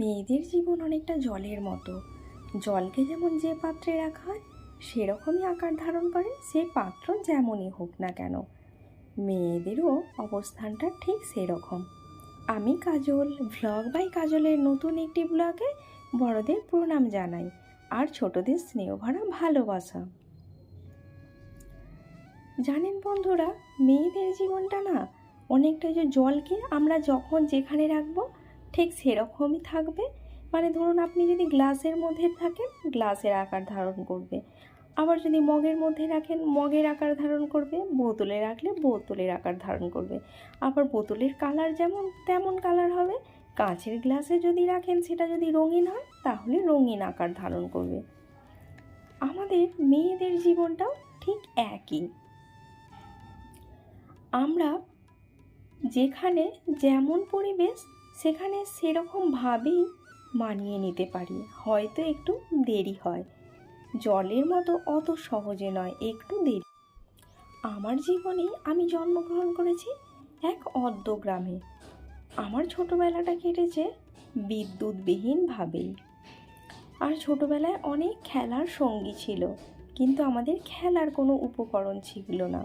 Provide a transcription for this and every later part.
মেয়েদের জীবন অনেকটা জলের মতো। জলকে যেমন যে পাত্রে রাখা হয়, সেরকমই আকার ধারণ করে, সে পাত্র যেমনই হোক না কেন। মেয়েদেরও অবস্থানটা ঠিক সেরকম। আমি কাজল ভ্লগ বাই কাজলের নতুন একটি ব্লগে বড়দের প্রণাম জানাই, আর ছোটদের স্নেহ ভরা ভালোবাসা। জানেন বন্ধুরা, মেয়েদের জীবনটা না অনেকটা যে জলকে আমরা যখন যেখানে রাখব ঠিক সেরকমই থাকবে। মানে ধরুন আপনি যদি গ্লাসের মধ্যে থাকেন, গ্লাসের আকার ধারণ করবে। আবার যদি মগের মধ্যে রাখেন, মগের আকার ধারণ করবে, বোতলে রাখলে বোতলের আকার ধারণ করবে। আবার বোতলের কালার যেমন, তেমন কালার হবে। কাঁচের গ্লাসে যদি রাখেন, সেটা যদি রঙিন হয়, তাহলে রঙিন আকার ধারণ করবে। আমাদের মেয়েদের জীবনটাও ঠিক একই। আমরা যেখানে যেমন পরিবেশ সেখানে সেরকমভাবেই মানিয়ে নিতে পারি। হয়তো একটু দেরি হয়। জলের মতো অত সহজে নয়, একটু দেরি। আমার জীবনে আমি জন্মগ্রহণ করেছি এক অদ্য গ্রামে। আমার ছোটোবেলাটা কেটেছে বিদ্যুৎবিহীনভাবেই। আর ছোটোবেলায় অনেক খেলার সঙ্গী ছিল, কিন্তু আমাদের খেলার কোনো উপকরণ ছিল না।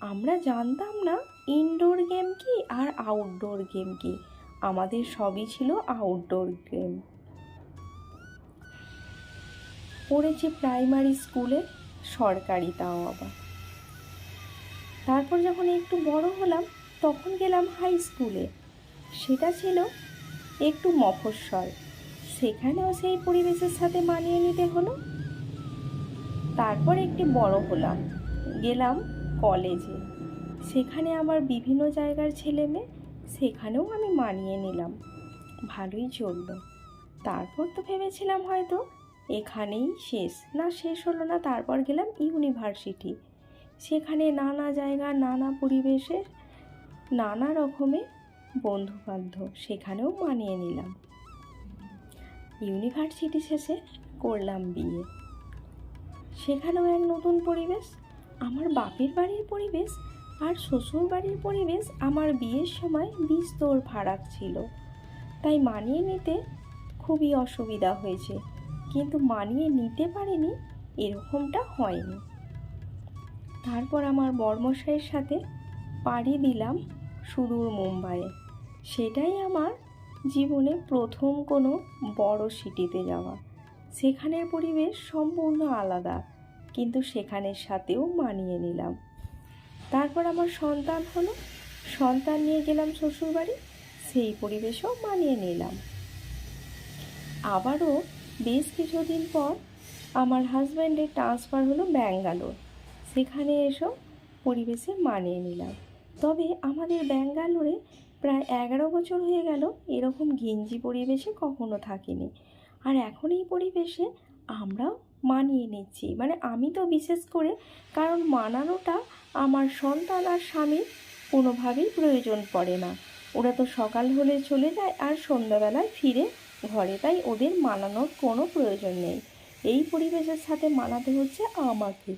আমরা জানতাম না ইনডোর গেম কি আর আউটডোর গেম কি। আমাদের সবই ছিল আউটডোর গেম পড়েছি প্রাইমারি স্কুলে সরকারি তাও আবার। তারপর যখন একটু বড় হলাম, তখন গেলাম হাই স্কুলে সেটা ছিল একটু মফস্বল। সেখানেও সেই পরিবেশের সাথে মানিয়ে নিতে হলো। তারপর একটি বড় হলাম, গেলাম কলেজে সেখানে আবার বিভিন্ন জায়গার ছেলে মেয়ে সেখানেও আমি মানিয়ে নিলাম। ভালোই চলল। তারপর তো ভেবেছিলাম হয়তো এখানেই শেষ। না, শেষ হলো না, তারপর গেলাম ইউনিভার্সিটি। সেখানে নানা জায়গা, নানা পরিবেশের নানা রকমের বন্ধু বান্ধব সেখানেও মানিয়ে নিলাম। ইউনিভার্সিটি শেষে করলাম বিয়ে। সেখানেও এক নতুন পরিবেশ, আমার বাপের বাড়ির পরিবেশ আর শ্বশুর বাড়ির পরিবেশ আমার বিয়ের সময় বিস্তর ফারাক ছিল। তাই মানিয়ে নিতে খুবই অসুবিধা হয়েছে, কিন্তু মানিয়ে নিতে পারিনি, এরকমটা হয়নি। তারপর আমার বর্মশাইয়ের সাথে পাড়ি দিলাম সুদূর মুম্বাইয়ে। সেটাই আমার জীবনে প্রথম কোনো বড় সিটিতে যাওয়া। সেখানের পরিবেশ সম্পূর্ণ আলাদা, কিন্তু সেখানের সাথেও মানিয়ে নিলাম। তারপর আমার সন্তান হলো। সন্তান নিয়ে গেলাম শ্বশুরবাড়ি, সেই পরিবেশেও মানিয়ে নিলাম। আবারও বেশ কিছুদিন পর আমার হাজব্যান্ডের ট্রান্সফার হলো ব্যাঙ্গালোর। সেখানে এসেও পরিবেশে মানিয়ে নিলাম। তবে আমাদের ব্যাঙ্গালোরে প্রায় এগারো বছর হয়ে গেল এরকম ঘিঞ্জি পরিবেশে কখনো থাকিনি। আর এখন এই পরিবেশে আমরাও মানিয়ে নিচ্ছি। মানে আমি তো বিশেষ করে কারণ মানানোটা আমার সন্তান আর স্বামীর কোনোভাবেই প্রয়োজন পড়ে না। ওরা তো সকাল হলে চলে যায় আর সন্ধ্যাবেলায় ফিরে ঘরে, তাই ওদের মানানোর কোনো প্রয়োজন নেই। এই পরিবেশের সাথে মানাতে হচ্ছে আমাকে।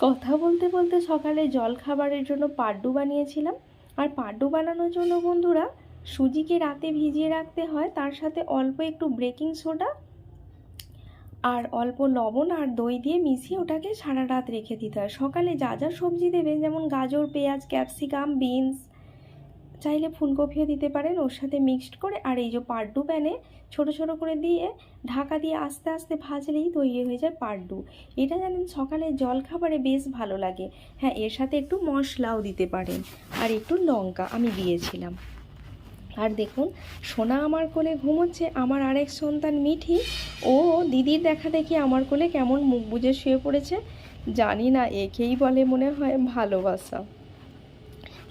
কথা বলতে বলতে সকালে জল খাবারের জন্য পাড্ডু বানিয়েছিলাম। আর পাড্ডু বানানোর জন্য বন্ধুরা, সুজিকে রাতে ভিজিয়ে রাখতে হয়, তার সাথে অল্প একটু বেকিং সোডা আর অল্প লবণ আর দই দিয়ে মিশিয়ে ওটাকে সারা রাত রেখে দিতে হয়। সকালে যা যা সবজি দেবেন, যেমন গাজর, পেঁয়াজ, ক্যাপসিকাম, বিনস, চাইলে ফুলকপিও দিতে পারেন। ওর সাথে মিক্সড করে আর এই যে পাড্ডু প্যানে ছোট ছোট করে দিয়ে ঢাকা দিয়ে আস্তে আস্তে ভাজলেই তৈরি হয়ে যায় পাড্ডু এটা জানেন, সকালে জল খাবারে বেশ ভালো লাগে। হ্যাঁ এর সাথে একটু মশলাও দিতে পারেন। আর একটু লঙ্কা আমি দিয়েছিলাম। আর দেখুন, সোনা আমার কোলে ঘুমোচ্ছে, আমার আরেক সন্তান মিঠি। ও দিদির দেখা দেখি আমার কোলে কেমন মুখ বুঝে শুয়ে পড়েছে। জানি না, একেই বলে মনে হয় ভালোবাসা।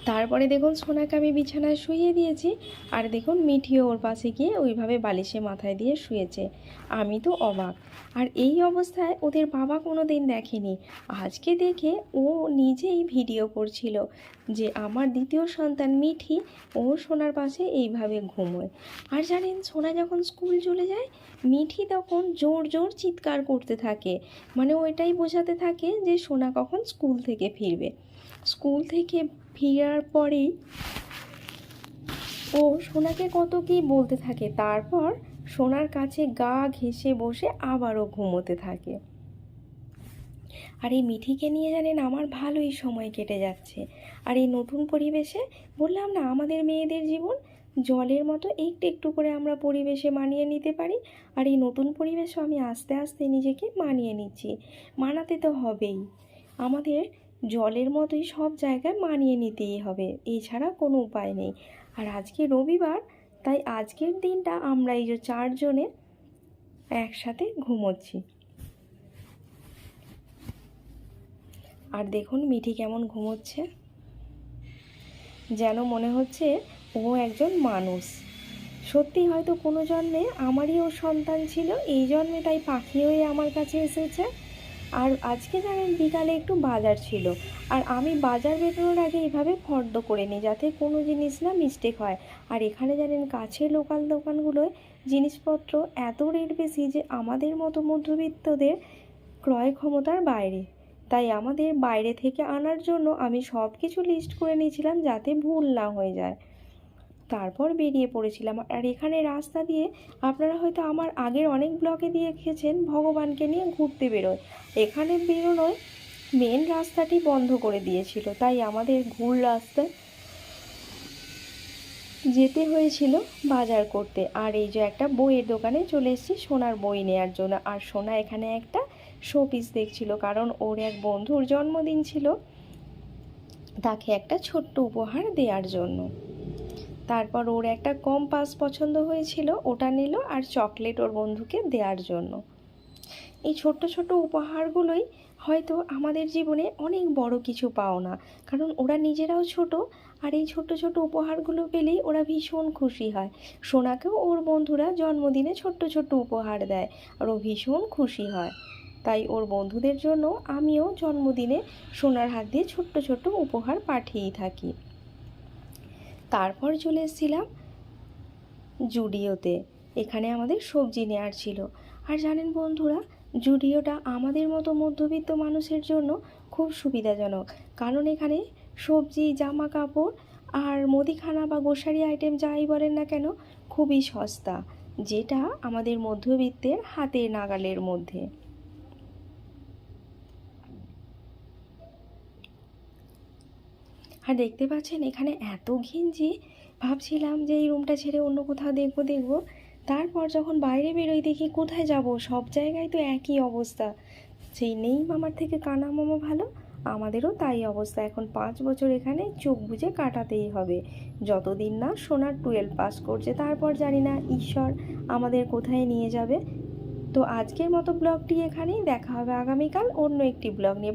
তারপরে দেখুন সোনাকে আমি বিছানায় শুইয়ে দিয়েছি, আর দেখুন মিঠিও ওর পাশে গিয়ে ওইভাবে বালিশে মাথায় দিয়ে শুয়েছে। আমি তো অবাক। আর এই অবস্থায় ওদের বাবা কোনো দিন দেখেনি। আজকে দেখে ও নিজেই ভিডিও করছিল যে আমার দ্বিতীয় সন্তান মিঠি, ও সোনার পাশে এইভাবে ঘুমোয়। আর জানেন, সোনা যখন স্কুল চলে যায়, মিঠি তখন জোর জোর চিৎকার করতে থাকে। মানে ওইটাই বোঝাতে থাকে যে সোনা কখন স্কুল থেকে ফিরবে। স্কুল থেকে ফেরার পরেই ও সোনাকে কত কী বলতে থাকে। তারপর সোনার কাছে গা ঘেঁষে বসে আবারও ঘুমোতে থাকে। আর এই মিঠিকে নিয়ে জানেন আমার ভালোই সময় কেটে যাচ্ছে। আর এই নতুন পরিবেশে বললাম না, আমাদের মেয়েদের জীবন জলের মতো একটু একটু করে আমরা পরিবেশে মানিয়ে নিতে পারি। আর এই নতুন পরিবেশও আমি আস্তে আস্তে নিজেকে মানিয়ে নিচ্ছি। মানাতে তো হবেই। আমাদের জলের মতোই সব জায়গায় মানিয়ে নিতেই হবে, এছাড়া কোনো উপায় নেই। আর আজকে রবিবার, তাই আজকের দিনটা আমরা এই যে চারজনে একসাথে ঘুমোচ্ছি। আর দেখুন মিঠি কেমন ঘুমোচ্ছে। যেন মনে হচ্ছে ও একজন মানুষ। সত্যি হয়তো কোনো জন্মে আমারই ও সন্তান ছিল, এই জন্মে তাই পাখি হয়ে আমার কাছে এসেছে। আর আজকে জানেন বিকালে একটু বাজার ছিল। আর আমি বাজার বেরোনোর আগে এইভাবে ফর্দ করে নিই যাতে কোনো জিনিস না মিস্টেক হয়। আর এখানে জানেন কাছে লোকাল দোকানগুলোয় জিনিসপত্র এত রেট বেশি যে আমাদের মতো মধ্যবিত্তদের ক্রয় ক্ষমতার বাইরে। তাই আমাদের বাইরে থেকে আনার জন্য আমি সব কিছু লিস্ট করে নিয়েছিলাম যাতে ভুল না হয়ে যায়। তারপর বেরিয়ে পড়েছিলাম। আর এখানে রাস্তা দিয়ে আপনারা হয়তো আমার আগের অনেক ব্লগে দিয়ে দেখেছেন, ভগবানকে নিয়ে ঘুরতে বেরোয়। এখানে বেরোনোয় মেন রাস্তাটি বন্ধ করে দিয়েছিল। তাই আমাদের ঘুর রাস্তায় যেতে হয়েছিল বাজার করতে। আর এই যে একটা বইয়ের দোকানে চলে এসেছি সোনার বই নেওয়ার জন্য। আর সোনা এখানে একটা শোপিস দেখছিল, কারণ ওর এক বন্ধুর জন্মদিন ছিল। তাকে একটা ছোট্ট উপহার দেওয়ার জন্য। তারপর ওর একটা কম্পাস পছন্দ হয়েছিল, ওটা নিল আর চকলেট ওর বন্ধুকে দেওয়ার জন্য। এই ছোট্ট ছোট্ট উপহারগুলোই হয়তো আমাদের জীবনে অনেক বড় কিছু পাও না কারণ ওরা নিজেরাও ছোট আর এই ছোট্ট ছোট উপহারগুলো পেলেই ওরা ভীষণ খুশি হয়। সোনাকেও ওর বন্ধুরা জন্মদিনে ছোট্ট ছোট্ট উপহার দেয় আর ও ভীষণ খুশি হয়। তাই ওর বন্ধুদের জন্য আমিও জন্মদিনে সোনার হাত দিয়ে ছোট্ট ছোট্ট উপহার পাঠিয়েই থাকি। তারপর চলে এসেছিলাম জুডিওতে, এখানে আমাদের সবজি নেওয়ার ছিল। আর জানেন বন্ধুরা, জুডিওটা আমাদের মতো মধ্যবিত্ত মানুষের জন্য খুব সুবিধাজনক। কারণ এখানে সবজি জামা কাপড় আর মুদিখানা বা গোসারি আইটেম যাই বলেন না কেন, খুবই সস্তা, যেটা আমাদের মধ্যবিত্তের হাতের নাগালের মধ্যে। আর দেখতে পাচ্ছেন এখানে এত ঘিঞ্জি। ভাবছিলাম যে এই রুমটা ছেড়ে অন্য কোথাও দেখব দেখব। তারপর যখন বাইরে বেরোই দেখি কোথায় যাব? সব জায়গায় তো একই অবস্থা। সেই নেই মামার থেকে কানা মামা ভালো, আমাদেরও তাই অবস্থা। এখন পাঁচ বছর এখানে চোখ বুজে কাটাতেই হবে। যতদিন না সোনার টুয়েলভ পাস করছে, তারপর জানি না ঈশ্বর আমাদের কোথায় নিয়ে যাবে। তো আজকের মতো ব্লগটি এখানেই, দেখা হবে আগামীকাল অন্য একটি ব্লগ নিয়ে।